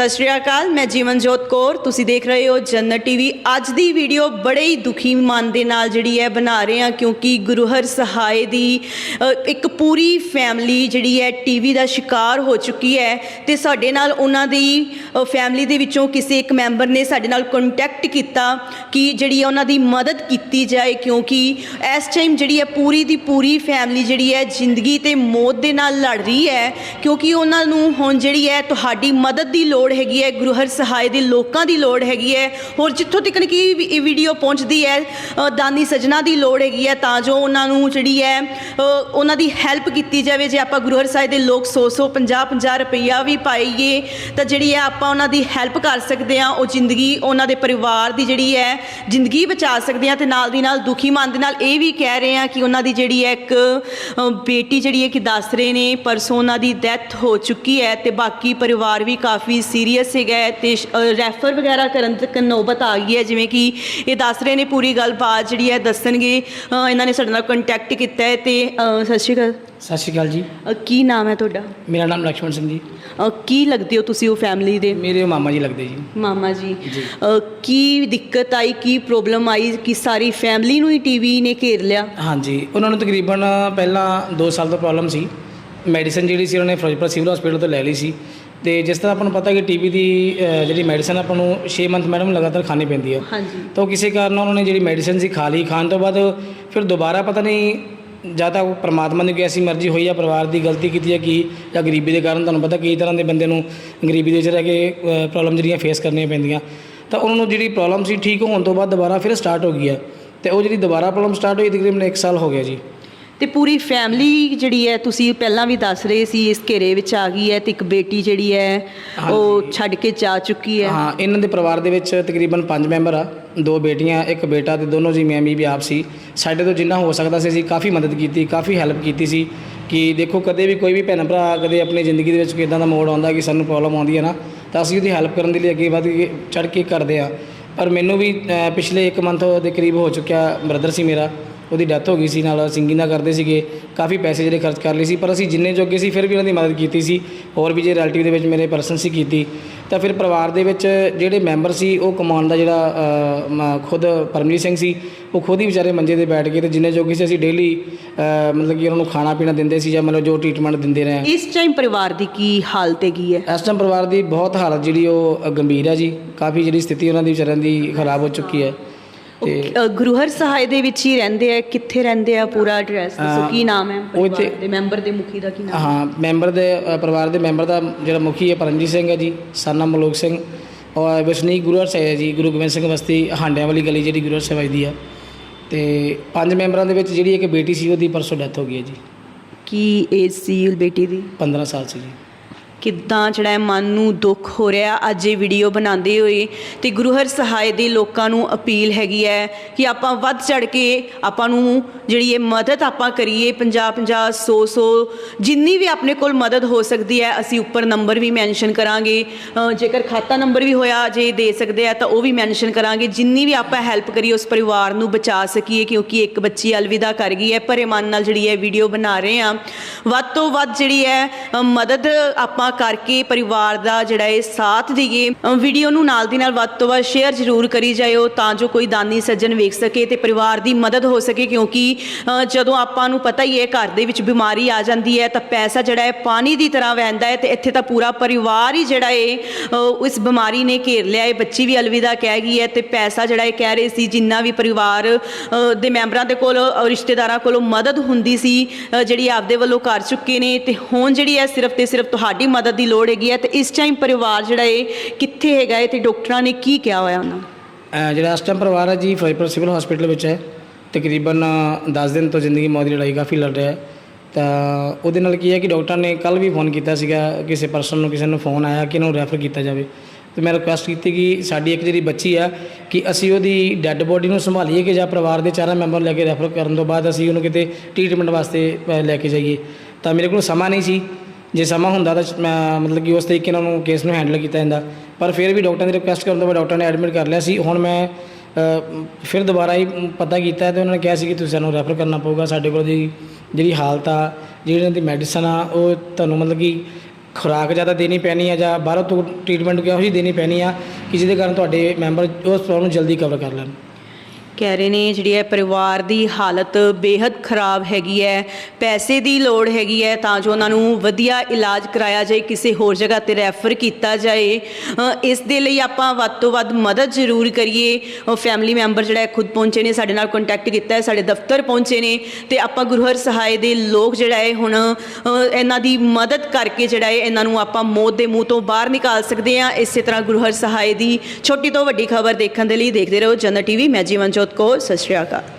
ਸਤਿ ਸ਼੍ਰੀ ਅਕਾਲ, ਮੈਂ ਜੀਵਨਜੋਤ ਕੌਰ। ਤੁਸੀਂ ਦੇਖ ਰਹੇ ਹੋ ਜੰਨਤ ਟੀਵੀ। ਅੱਜ ਦੀ ਵੀਡੀਓ ਬੜੇ ਹੀ ਦੁਖੀ ਮਨ ਦੇ ਨਾਲ ਜਿਹੜੀ ਹੈ ਬਣਾ ਰਹੇ ਹਾਂ, ਕਿਉਂਕਿ ਗੁਰੂਹਰ ਸਹਾਏ ਦੀ ਇੱਕ ਪੂਰੀ ਫੈਮਿਲੀ ਜਿਹੜੀ ਹੈ ਟੀਵੀ ਦਾ ਸ਼ਿਕਾਰ ਹੋ ਚੁੱਕੀ ਹੈ ਤੇ ਸਾਡੇ ਨਾਲ ਉਹਨਾਂ ਦੀ ਫੈਮਿਲੀ ਦੇ ਵਿੱਚੋਂ ਕਿਸੇ ਇੱਕ ਮੈਂਬਰ ਨੇ ਸਾਡੇ ਨਾਲ ਕੰਟੈਕਟ ਕੀਤਾ ਕਿ ਜਿਹੜੀ ਹੈ ਉਹਨਾਂ ਦੀ ਮਦਦ ਕੀਤੀ ਜਾਏ, ਕਿਉਂਕਿ ਇਸ ਟਾਈਮ ਜਿਹੜੀ ਹੈ ਪੂਰੀ ਦੀ ਪੂਰੀ ਫੈਮਿਲੀ ਜਿਹੜੀ ਹੈ ਜ਼ਿੰਦਗੀ ਤੇ ਮੌਤ ਦੇ ਨਾਲ ਲੜ ਰਹੀ ਹੈ, ਕਿਉਂਕਿ ਉਹਨਾਂ ਨੂੰ ਹੁਣ ਜਿਹੜੀ ਹੈ ਤੁਹਾਡੀ ਮਦਦ ਦੀ ਲੋੜ ਲੋੜ ਹੈਗੀ ਹੈ, ਗੁਰੂ ਹਰ ਸਹਾਇ ਦੇ ਲੋਕਾਂ ਦੀ ਲੋੜ ਹੈਗੀ ਹੈ। ਹੋਰ ਜਿੱਥੋਂ ਤੱਕ ਕਿ ਇਹ ਵੀਡੀਓ ਪਹੁੰਚਦੀ ਹੈ ਦਾਨੀ ਸਜਣਾ ਦੀ ਲੋੜ ਹੈਗੀ ਹੈ, ਤਾਂ ਜੋ ਉਹਨਾਂ ਨੂੰ ਜਿਹੜੀ ਹੈ ਉਹਨਾਂ ਦੀ ਹੈਲਪ ਕੀਤੀ ਜਾਵੇ। ਜੇ ਆਪਾਂ ਗੁਰੂ ਹਰ ਸਾਹਿਬ ਦੇ ਲੋਕ 100 100 50 50 ਰੁਪਈਆ ਵੀ ਪਾਈਏ, ਤਾਂ ਜਿਹੜੀ ਹੈ ਆਪਾਂ ਉਹਨਾਂ ਦੀ ਹੈਲਪ ਕਰ ਸਕਦੇ ਹਾਂ, ਉਹ ਜ਼ਿੰਦਗੀ ਉਹਨਾਂ ਦੇ ਪਰਿਵਾਰ ਦੀ ਜਿਹੜੀ ਹੈ, ਜ਼ਿੰਦਗੀ ਬਚਾ ਸਕਦੇ ਹਾਂ। ਤੇ ਨਾਲ ਦੀ ਨਾਲ ਦੁਖੀ ਮਨ ਦੇ ਨਾਲ ਇਹ ਵੀ ਕਹਿ ਰਹੇ ਹਾਂ ਕਿ ਉਹਨਾਂ ਦੀ ਜਿਹੜੀ ਹੈ ਇੱਕ ਬੇਟੀ ਜਿਹੜੀ ਹੈ ਕਿ ਦੱਸ ਰਹੇ ਨੇ, ਪਰਸੋਂ ਉਹਨਾਂ ਦੀ ਡੈਥ ਹੋ ਚੁੱਕੀ ਹੈ ਤੇ ਬਾਕੀ ਪਰਿਵਾਰ ਵੀ ਕਾਫੀ ਸੀ। ਸੀਰੀਅਸ ਸੀਗਾ ਤੇ ਰੈਫਰ ਵਗੈਰਾ ਕਰਨ ਤੱਕ ਨੌਬਤ ਆ ਗਈ ਹੈ। ਜਿਵੇਂ ਕਿ ਇਹ ਦੱਸ ਰਹੇ ਨੇ ਪੂਰੀ ਗੱਲਬਾਤ ਜਿਹੜੀ ਹੈ ਦੱਸਣਗੇ। ਇਹਨਾਂ ਨੇ ਸਾਡੇ ਨਾਲ ਕੰਟੈਕਟ ਕੀਤਾ ਹੈ ਤੇ ਸਤਿ ਸ਼੍ਰੀ ਅਕਾਲ। ਸਤਿ ਸ਼੍ਰੀ ਅਕਾਲ ਜੀ। ਕੀ ਨਾਮ ਹੈ ਤੁਹਾਡਾ? ਮੇਰਾ ਨਾਮ ਲਕਸ਼ਮਣ ਸਿੰਘ ਜੀ। ਕੀ ਲੱਗਦੇ ਹੋ ਤੁਸੀਂ ਉਹ ਫੈਮਿਲੀ ਦੇ? ਮੇਰੇ ਮਾਮਾ ਜੀ ਲੱਗਦੇ ਜੀ। ਮਾਮਾ ਜੀ। ਕੀ ਦਿੱਕਤ ਆਈ ਕੀ ਪ੍ਰੋਬਲਮ ਆਈ ਕਿ ਸਾਰੀ ਫੈਮਿਲੀ ਨੂੰ ਹੀ ਟੀਵੀ ਨੇ ਘੇਰ ਲਿਆ? ਹਾਂਜੀ। ਉਹਨਾਂ ਨੂੰ ਤਕਰੀਬਨ ਪਹਿਲਾਂ 2 ਸਾਲ ਤੋਂ ਪ੍ਰੋਬਲਮ ਸੀ। ਮੈਡੀਸਨ ਜਿਹੜੀ ਸੀ ਉਹਨੇ ਨੇ ਫਿਰੋਜ਼ਪੁਰ ਸਿਵਲ ਹਸਪੀਟਲ ਤੋਂ ਲੈ ਲਈ ਸੀ। ਤੇ ਜਿਸ ਤਰ੍ਹਾਂ ਆਪਾਂ ਨੂੰ ਪਤਾ ਕਿ ਟੀਬੀ ਦੀ ਅ, ਜਿਹੜੀ ਮੈਡੀਸਨ ਆਪਾਂ ਨੂੰ 6 ਮੰਥ ਮੈਡਮ ਲਗਾਤਾਰ ਖਾਣੀ ਪੈਂਦੀ ਹੈ। ਹਾਂਜੀ। ਤਾਂ ਉਹ ਕਿਸੇ ਕਾਰਨ ਉਹਨਾਂ ਨੇ ਜਿਹੜੀ ਮੈਡੀਸਨ ਸੀ ਖਾ ਲਈ। ਖਾਣ ਤੋਂ ਬਾਅਦ ਫਿਰ ਦੁਬਾਰਾ ਪਤਾ ਨਹੀਂ ਜਾਂ ਤਾਂ ਉਹ ਪ੍ਰਮਾਤਮਾ ਦੀ ਕੋਈ ਐਸੀ ਮਰਜ਼ੀ ਹੋਈ ਜਾਂ ਪਰਿਵਾਰ ਦੀ ਗਲਤੀ ਕੀਤੀ ਹੈ ਕੀ ਜਾਂ ਗਰੀਬੀ ਦੇ ਕਾਰਨ ਤੁਹਾਨੂੰ ਪਤਾ ਕਈ ਤਰ੍ਹਾਂ ਦੇ ਬੰਦੇ ਨੂੰ ਗਰੀਬੀ ਦੇ ਵਿੱਚ ਰਹਿ ਕੇ ਪ੍ਰੋਬਲਮ ਜਿਹੜੀਆਂ ਫੇਸ ਕਰਨੀਆਂ ਪੈਂਦੀਆਂ। ਤਾਂ ਉਹਨਾਂ ਨੂੰ ਜਿਹੜੀ ਪ੍ਰੋਬਲਮ ਸੀ ਠੀਕ ਹੋਣ ਤੋਂ ਬਾਅਦ ਦੁਬਾਰਾ ਫਿਰ ਸਟਾਰਟ ਹੋ ਗਈ ਹੈ। ਤੇ ਉਹ ਜਿਹੜੀ ਦੁਬਾਰਾ ਪ੍ਰੋਬਲਮ ਸਟਾਰਟ ਹੋਈ ਤਕਰੀਬਨ 1 ਸਾਲ ਹੋ ਗਿਆ ਜੀ। ਤੇ ਪੂਰੀ ਫੈਮਿਲੀ ਜਿਹੜੀ ਹੈ ਤੁਸੀਂ ਪਹਿਲਾਂ ਵੀ ਦੱਸ ਰਹੇ ਸੀ ਇਸ ਘੇਰੇ ਵਿੱਚ ਆ ਗਈ ਹੈ ਤੇ ਇੱਕ ਬੇਟੀ ਜਿਹੜੀ ਹੈ ਉਹ ਛੱਡ ਕੇ ਜਾ ਚੁੱਕੀ ਹੈ। ਹਾਂ ਇਹਨਾਂ ਦੇ ਪਰਿਵਾਰ ਦੇ ਵਿੱਚ ਤਕਰੀਬਨ 5 ਮੈਂਬਰ ਆ ਦੋ ਬੇਟੀਆਂ ਇੱਕ ਬੇਟਾ ਤੇ ਦੋਨੋਂ ਜੀ ਮੈਂ ਵੀ ਆਪ ਸੀ। ਸਾਡੇ ਤੋਂ ਜਿੰਨਾ ਹੋ ਸਕਦਾ ਸੀ ਅਸੀਂ ਕਾਫੀ ਮਦਦ ਕੀਤੀ ਕਾਫੀ ਹੈਲਪ ਕੀਤੀ ਸੀ ਕਿ ਦੇਖੋ ਕਦੇ ਵੀ ਕੋਈ ਵੀ ਭੈਣ ਭਰਾ ਕਦੇ ਆਪਣੀ ਜ਼ਿੰਦਗੀ ਦੇ ਵਿੱਚ ਕੋਈ ਇਦਾਂ ਦਾ ਮੋੜ ਆਉਂਦਾ ਕਿ ਸਾਨੂੰ ਪ੍ਰੋਬਲਮ ਆਉਂਦੀ ਹੈ ਨਾ ਤਾਂ ਅਸੀਂ ਉਹਦੀ ਹੈਲਪ ਕਰਨ ਦੇ ਲਈ ਅੱਗੇ ਵਧ ਕੇ ਚੜ ਕੇ ਕਰਦੇ ਆ। ਪਰ ਮੈਨੂੰ ਵੀ ਪਿਛਲੇ 1 ਮੰਥ ਦੇ ਕਰੀਬ ਹੋ ਚੁੱਕਿਆ ਬ੍ਰਦਰ ਸੀ ਮੇਰਾ ਉਹਦੀ ਡੈਥ ਹੋ ਗਈ ਸੀ ਨਾਲ ਸਿੰਗਿੰਗ ਦਾ ਕਰਦੇ ਸੀਗੇ ਕਾਫੀ ਪੈਸੇ ਜਿਹੜੇ ਖਰਚ ਕਰ ਲਏ ਸੀ ਪਰ ਅਸੀਂ ਜਿੰਨੇ ਜੋਗੇ ਸੀ ਫਿਰ ਵੀ ਉਹਨਾਂ ਦੀ ਮਦਦ ਕੀਤੀ ਸੀ ਹੋਰ ਵੀ ਜੇ ਰਿਲੇਟਿਵ ਦੇ ਵਿੱਚ ਮੇਰੇ ਪਰਸਨ ਸੀ ਕੀਤੀ ਤਾਂ ਫਿਰ ਪਰਿਵਾਰ ਦੇ ਵਿੱਚ ਜਿਹੜੇ ਮੈਂਬਰ ਸੀ ਉਹ ਕਮਾਉਣ ਦਾ ਜਿਹੜਾ ਖੁਦ ਪਰਮਜੀਤ ਸਿੰਘ ਸੀ ਉਹ ਖੁਦ ਹੀ ਵਿਚਾਰੇ ਮੰਜੇ ਤੇ ਬੈਠ ਕੇ ਤੇ ਜਿੰਨੇ ਜੋਗੇ ਸੀ ਅਸੀਂ ਡੇਲੀ ਮਤਲਬ ਕਿ ਉਹਨਾਂ ਨੂੰ ਖਾਣਾ ਪੀਣਾ ਦਿੰਦੇ ਸੀ ਜਾਂ ਮਤਲਬ ਜੋ ਟ੍ਰੀਟਮੈਂਟ ਦਿੰਦੇ ਰਹੇ। ਇਸ ਟਾਈਮ ਪਰਿਵਾਰ ਦੀ ਕੀ ਹਾਲਤ ਹੈਗੀ ਹੈ? ਇਸ ਟਾਈਮ ਪਰਿਵਾਰ ਦੀ ਬਹੁਤ ਹਾਲਤ ਜਿਹੜੀ ਉਹ ਗੰਭੀਰ ਹੈ ਜੀ ਕਾਫੀ ਜਿਹੜੀ ਸਥਿਤੀ ਉਹਨਾਂ ਦੀ ਵਿਚਾਰਿਆਂ ਦੀ ਖਰਾਬ ਹੋ ਚੁੱਕੀ ਹੈ। ਤੇ ਗੁਰੂਹਰ ਸਹਾਇ ਦੇ ਵਿੱਚ ਹੀ ਰਹਿੰਦੇ ਆ ਕਿੱਥੇ ਰਹਿੰਦੇ ਆ ਪੂਰਾ ਐਡਰੈਸ ਦੱਸੋ ਕੀ ਨਾਮ ਹੈ ਪਰਿਵਾਰ ਦੇ ਮੈਂਬਰ ਦੇ ਮੁਖੀ ਦਾ ਕੀ ਨਾਮ ਹਾਂ? ਮੈਂਬਰ ਦੇ ਪਰਿਵਾਰ ਦੇ ਮੈਂਬਰ ਦਾ ਜਿਹੜਾ ਮੁਖੀ ਹੈ ਪਰਮਜੀਤ ਸਿੰਘ ਹੈ ਜੀ ਸਾਨਾ ਮਲੋਕ ਸਿੰਘ। ਔਰ ਵਸਨੀਕ ਗੁਰੂ ਸਾਹਿਬ ਹੈ ਜੀ ਗੁਰੂ ਗੋਬਿੰਦ ਸਿੰਘ ਬਸਤੀ ਹਾਂਡਿਆਂ ਵਾਲੀ ਗਲੀ ਜਿਹੜੀ ਗੁਰੂ ਸਾਹਿਬ ਦੀ ਆ। ਤੇ ਪੰਜ ਮੈਂਬਰਾਂ ਦੇ ਵਿੱਚ ਜਿਹੜੀ ਇੱਕ ਬੇਟੀ ਸੀ ਉਹਦੀ ਪਰਸੋਂ ਡੈਥ ਹੋ ਗਈ ਹੈ ਜੀ। ਕੀ ਏਜ ਸੀ ਬੇਟੀ ਦੀ? 15 ਸਾਲ ਸੀ ਜੀ। ਕਿੱਦਾਂ ਜਿਹੜਾ ਮਨ ਨੂੰ ਦੁੱਖ ਹੋ ਰਿਹਾ, ਅੱਜ ਇਹ ਵੀਡੀਓ ਬਣਾਉਂਦੇ ਹੋਏ ਤੇ ਗੁਰੂ ਹਰ ਸਹਾਇ ਦੇ ਲੋਕਾਂ ਨੂੰ ਅਪੀਲ ਹੈਗੀ ਹੈ ਕਿ ਆਪਾਂ ਵੱਧ ਚੜ ਕੇ ਆਪਾਂ ਨੂੰ ਜਿਹੜੀ ਇਹ ਮਦਦ ਆਪਾਂ ਕਰੀਏ 50 50 100 100 ਜਿੰਨੀ ਵੀ ਆਪਣੇ ਕੋਲ ਮਦਦ ਹੋ ਸਕਦੀ ਹੈ, ਅਸੀਂ ਉੱਪਰ ਨੰਬਰ ਵੀ ਮੈਂਸ਼ਨ ਕਰਾਂਗੇ। ਜੇਕਰ ਖਾਤਾ ਨੰਬਰ ਵੀ ਹੋਇਆ, ਜੇ ਦੇ ਸਕਦੇ ਆ ਤਾਂ ਉਹ ਵੀ ਮੈਂਸ਼ਨ ਕਰਾਂਗੇ। ਜਿੰਨੀ ਵੀ ਆਪਾਂ ਹੈਲਪ ਕਰੀਏ, ਉਸ ਪਰਿਵਾਰ ਨੂੰ ਬਚਾ ਸਕੀਏ, ਕਿਉਂਕਿ ਇੱਕ ਬੱਚੀ ਅਲਵਿਦਾ ਕਰ ਗਈ ਹੈ ਭਰੇ ਮਨ ਨਾਲ ਜਿਹੜੀ ਹੈ ਵੀਡੀਓ ਬਣਾ ਰਹੇ ਆ ਵੱਧ ਤੋਂ ਵੱਧ ਜਿਹੜੀ ਹੈ ਮਦਦ ਆਪਾਂ ਕਰਕੇ ਪਰਿਵਾਰ ਦਾ ਜਿਹੜਾ ਇਹ ਸਾਥ ਦਈਏ। ਵੀਡੀਓ ਨੂੰ ਨਾਲ ਦੀ ਨਾਲ ਵੱਧ ਤੋਂ ਵੱਧ ਸ਼ੇਅਰ ਜ਼ਰੂਰ ਕਰੀ ਜਾਇਓ ਤਾਂ ਜੋ ਕੋਈ ਦਾਨੀ ਸੱਜਣ ਵੇਖ ਸਕੇ ਤੇ ਪਰਿਵਾਰ ਦੀ ਮਦਦ ਹੋ ਸਕੇ ਕਿਉਂਕਿ ਜਦੋਂ ਆਪਾਂ ਨੂੰ ਪਤਾ ਹੀ ਹੈ ਘਰ ਦੇ ਵਿੱਚ ਬਿਮਾਰੀ ਆ ਜਾਂਦੀ ਹੈ ਤਾਂ ਪੈਸਾ ਜਿਹੜਾ ਹੈ ਪਾਣੀ ਦੀ ਤਰ੍ਹਾਂ ਵਹਿੰਦਾ ਹੈ ਤੇ ਇੱਥੇ ਤਾਂ ਪੂਰਾ ਪਰਿਵਾਰ ਹੀ ਜਿਹੜਾ ਹੈ ਇਸ ਬਿਮਾਰੀ ਨੇ ਘੇਰ ਲਿਆ ਹੈ। ਬੱਚੀ ਵੀ ਅਲਵਿਦਾ ਕਹਿ ਗਈ ਹੈ ਤੇ ਪੈਸਾ ਜਿਹੜਾ ਇਹ ਕਹਿ ਰਹੇ ਸੀ ਜਿੰਨਾ ਵੀ ਪਰਿਵਾਰ ਦੇ ਮੈਂਬਰਾਂ ਦੇ ਕੋਲ ਰਿਸ਼ਤੇਦਾਰਾਂ ਕੋਲੋਂ ਮਦਦ ਹੁੰਦੀ ਸੀ ਜਿਹੜੀ ਆਪਦੇ ਵੱਲੋਂ ਕਰ ਚੁੱਕੇ ਨੇ ਤੇ ਹੁਣ ਜਿਹੜੀ ਹੈ ਸਿਰਫ ਤੇ ਸਿਰਫ ਤੁਹਾਡੀ ਮਦਦ ਦੀ ਲੋੜ ਹੈਗੀ ਹੈ ਤੇ ਇਸ ਟਾਈਮ ਪਰਿਵਾਰ ਜਿਹੜਾ ਹੈ ਕਿੱਥੇ ਹੈਗਾ ਹੈ ਤੇ ਡਾਕਟਰਾਂ ਨੇ ਕੀ ਕਿਹਾ ਹੋਇਆ ਉਹਨਾਂ ਨੂੰ? ਅ, ਜਿਹੜਾ ਇਸ ਟਾਈਮ ਪਰਿਵਾਰ ਹੈ ਜੀ ਫਿਰੋਜ਼ਪੁਰ ਸਿਵਲ ਹਸਪੀਟਲ ਵਿੱਚ ਹੈ। ਤਕਰੀਬਨ 10 ਦਿਨ ਤੋਂ ਜ਼ਿੰਦਗੀ ਮੌਤ ਦੀ ਲੜਾਈ ਕਾਫੀ ਲੜ ਰਿਹਾ ਹੈ। ਤਾਂ ਉਹਦੇ ਨਾਲ ਕੀ ਹੈ ਕਿ ਡਾਕਟਰ ਨੇ ਕੱਲ ਵੀ ਫੋਨ ਕੀਤਾ ਸੀਗਾ ਕਿਸੇ ਪਰਸਨ ਨੂੰ ਕਿਸੇ ਨੂੰ ਫੋਨ ਆਇਆ ਕਿ ਇਹਨੂੰ ਰੈਫਰ ਕੀਤਾ ਜਾਵੇ। ਤੇ ਮੈਂ ਰਿਕੁਐਸਟ ਕੀਤੀ ਕਿ ਸਾਡੀ ਇੱਕ ਜਿਹੜੀ ਬੱਚੀ ਆ ਕਿ ਅਸੀਂ ਉਹਦੀ ਡੈੱਡ ਬੋਡੀ ਨੂੰ ਸੰਭਾਲੀਏ ਕਿ ਜਾਂ ਪਰਿਵਾਰ ਦੇ ਚਾਰਾਂ ਮੈਂਬਰ ਲੈ ਕੇ ਰੈਫਰ ਕਰਨ ਤੋਂ ਬਾਅਦ ਅਸੀਂ ਉਹਨੂੰ ਕਿਤੇ ਟ੍ਰੀਟਮੈਂਟ ਵਾਸਤੇ ਅ, ਲੈ ਕੇ ਜਾਈਏ। ਤਾਂ ਮੇਰੇ ਕੋਲ ਸਮਾਂ ਨਹੀਂ ਸੀ। ਜੇ ਸਮਾਂ ਹੁੰਦਾ ਤਾਂ ਮੈਂ ਮਤਲਬ ਕਿ ਉਸ ਤਰੀਕੇ ਨਾਲ ਉਹਨੂੰ ਕੇਸ ਨੂੰ ਹੈਂਡਲ ਕੀਤਾ ਜਾਂਦਾ। ਪਰ ਫਿਰ ਵੀ ਡਾਕਟਰ ਦੀ ਰਿਕੁਐਸਟ ਕਰਨ ਤੋਂ ਬਾਅਦ ਡਾਕਟਰ ਨੇ ਐਡਮਿਟ ਕਰ ਲਿਆ ਸੀ। ਹੁਣ ਮੈਂ ਫਿਰ ਦੁਬਾਰਾ ਹੀ ਪਤਾ ਕੀਤਾ ਤੇ ਉਹਨਾਂ ਨੇ ਕਿਹਾ ਸੀ ਕਿ ਤੁਸੀਂ ਸਾਨੂੰ ਰੈਫਰ ਕਰਨਾ ਪਊਗਾ। ਸਾਡੇ ਕੋਲ ਦੀ ਜਿਹੜੀ ਹਾਲਤ ਆ, ਜਿਹੜੀ ਉਹਨਾਂ ਦੀ ਮੈਡੀਸਨ ਆ, ਉਹ ਤੁਹਾਨੂੰ ਮਤਲਬ ਕਿ ਖੁਰਾਕ ਜ਼ਿਆਦਾ ਦੇਣੀ ਪੈਣੀ ਆ ਜਾਂ ਬਾਹਰੋਂ ਤੋਂ ਟ੍ਰੀਟਮੈਂਟ ਕਿਹੋ ਜਿਹੀ ਦੇਣੀ ਪੈਣੀ ਆ ਕਿ ਜਿਹਦੇ ਕਾਰਨ ਤੁਹਾਡੇ ਮੈਂਬਰ ਉਸ ਪ੍ਰੋਬਲਮ ਨੂੰ ਜਲਦੀ ਕਵਰ ਕਰ ਲੈਣ। ਕਹਿ ਰਹੇ ਨੇ, ਜਿਹੜੀ ਹੈ ਪਰਿਵਾਰ ਦੀ ਹਾਲਤ ਬੇहद ਖਰਾਬ ਹੈਗੀ ਹੈ, ਪੈਸੇ ਦੀ ਲੋੜ ਹੈਗੀ ਹੈ, ਤਾਂ ਜੋ ਉਹਨਾਂ ਨੂੰ ਵਧੀਆ ਇਲਾਜ ਕਰਾਇਆ ਜਾਏ, ਕਿਸੇ ਹੋਰ ਜਗ੍ਹਾ ਤੇ ਰੈਫਰ ਕੀਤਾ ਜਾਏ ਇਸ ਦੇ ਲਈ ਆਪਾਂ ਵੱਧ ਤੋਂ ਵੱਧ ਮਦਦ ਜ਼ਰੂਰ ਕਰੀਏ। ਫੈਮਿਲੀ ਮੈਂਬਰ ਜਿਹੜਾ ਹੈ ਖੁਦ ਪਹੁੰਚੇ ਨੇ, ਸਾਡੇ ਨਾਲ ਕੰਟੈਕਟ ਕੀਤਾ ਹੈ, ਸਾਡੇ ਦਫ਼ਤਰ ਪਹੁੰਚੇ ਨੇ, ਤੇ ਆਪਾਂ ਗੁਰੂਹਰ ਸਹਾਇ ਦੇ ਲੋਕ ਜਿਹੜਾ ਹੈ ਹੁਣ ਇਹਨਾਂ ਦੀ ਮਦਦ ਕਰਕੇ ਜਿਹੜਾ ਹੈ ਇਹਨਾਂ ਨੂੰ ਆਪਾਂ ਮੌਤ ਦੇ ਮੂੰਹ ਤੋਂ ਬਾਹਰ ਨਿਕਾਲ ਸਕਦੇ ਹਾਂ। ਇਸੇ ਤਰ੍ਹਾਂ ਗੁਰੂਹਰ ਸਹਾਇ ਦੀ ਛੋਟੀ ਤੋਂ ਵੱਡੀ ਖਬਰ ਦੇਖਣ ਦੇ ਲਈ ਦੇਖਦੇ ਰਹੋ, ਜਨਤ ਟੀਵੀ, ਮੈਂ ਜੀਵਨ ਜੋਤ ਕੌਰ ਸਤਿ ਸ਼੍ਰੀ ਅਕਾਲ।